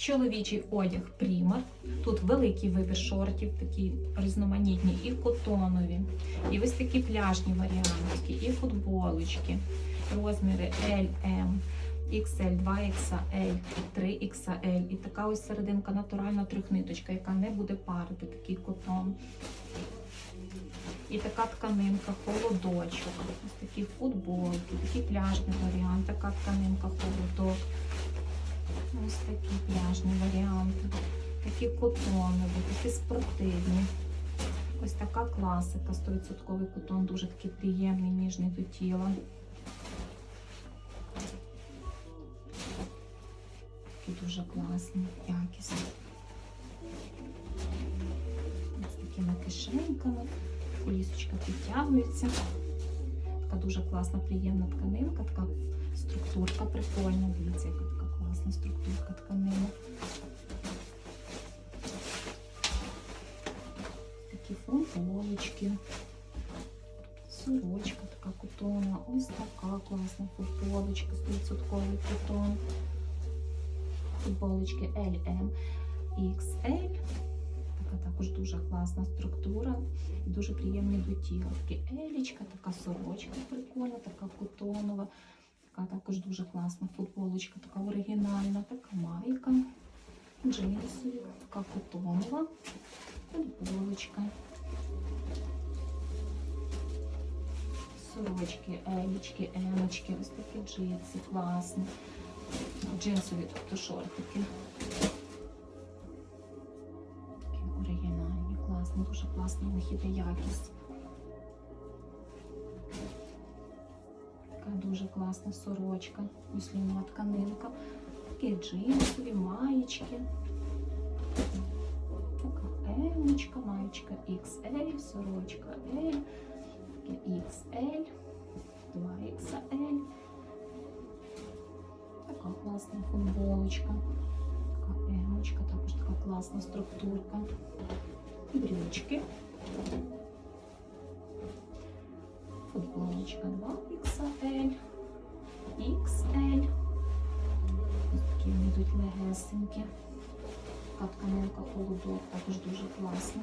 Чоловічий одяг Примар. Тут великий вибір шортів, такі різноманітні, і котонові, і ось такі пляжні варіантики, і футболочки, розміри L, M, XL, 2XL, 3XL. І така ось серединка натуральна трьохниточка, яка не буде парити, такий котон. І така тканинка, холодочок, ось такі футболки, такий пляжний варіант, така тканинка, холодок. Ось такі пляжні варіанти, такі котонові, такі спортивні. Ось така класика, 100% котон, дуже такий приємний, ніжний до тіла. Такі дуже класні, якісні. Ось такими кишеньками, полісочка підтягується. Така дуже класна, приємна тканинка, така структурка прикольна. Дивіться, яка така класна структурка тканини. Такі футболочки. Сорочка така котонна. Ось така класна футболочка, 100% котон. Футболочки LM XL. Така також дуже класна структура і дуже приємні до тіла. Такі елічка, така сорочка прикольна, така котонова. Така також дуже класна футболочка, така оригінальна, така майка, джинсові, така котонова, футболочка. Сорочки, елічки, емочки, ось такі джинси, класні. Джинсові, тобто шортики. Такі оригінальні, класні, дуже класна в них іде якість. дуже класна сорочка, муслінова тканинка. Такі джинсові, маєчки. Така емочка, маєчка XL, сорочка L, таке XL, 2XL. Така класна футболочка. Така емочка, також така класна структурка. Брючки. Футболочка 2XL, XL. Ось такі йдуть легесенькі. Така тканинка холодок, також дуже класна.